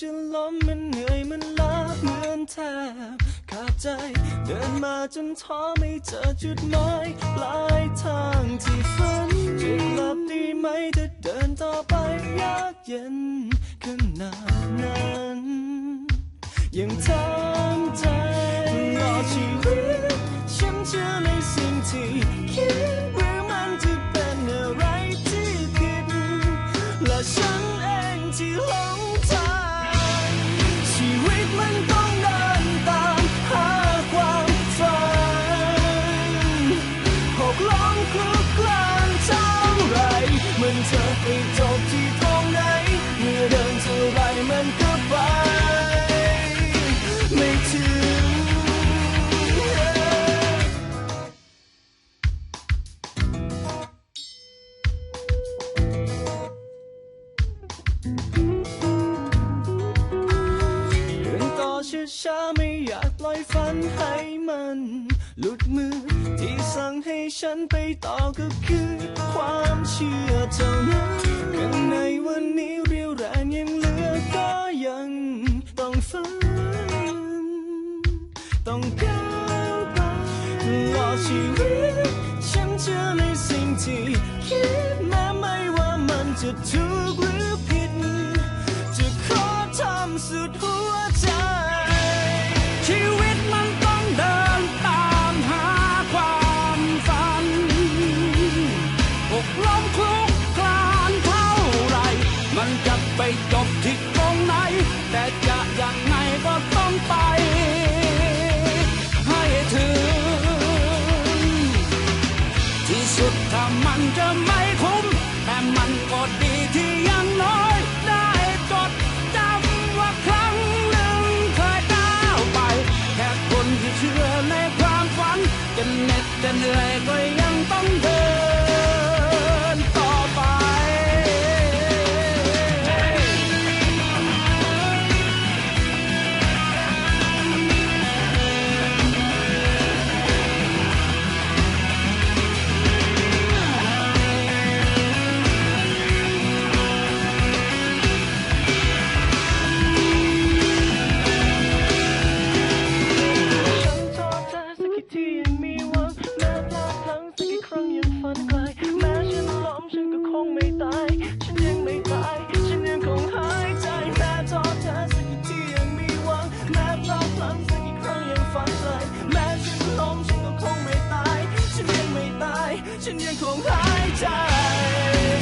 จะล้มมันเหนื่อยมันล้าเหมือนแทบขาดใจ เดินมาจนท้อไม่เจอจุดหมายปลายทางที่ฝันจะหลับดีไหมจะเดินต่อไปยากเย็นขนาดนั้นยังเธอ ไปจบที่ตรงไหน เมื่อเดินเท่าไรมันก็ไป ไม่ถึง เดินต่อช้าๆไม่อยากปล่อยฝันให้มัน หลุดมือที่สั่งให้ฉันไปต่อก็คือ ชื่อเท่านั้นข้างในวันนี้เรียวแรงยังเหลือก็ยังต้องฝันต้องก้าวไปตลอดชีวิตฉันเชื่อในสิ่งที่คิดแม้ไม่ว่ามันจะทุก มันจะไม่คุ้มแต่มันก็ดีที่ยังน้อย นยังคงหายใจ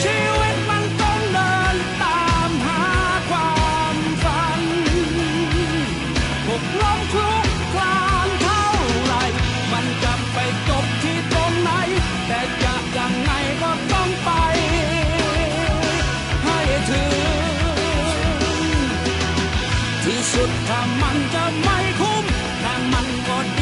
ชีวิตมันต้องเดินตามหาความฝันหกล้มทุกคลานเท่าไร มันจลัไปจบที่ตรงไหน แต่จะยังไงก็ต้องไป ให้ถึง ที่สุดถ้ามันจะไม่คุ้มถ้ามันก็ดี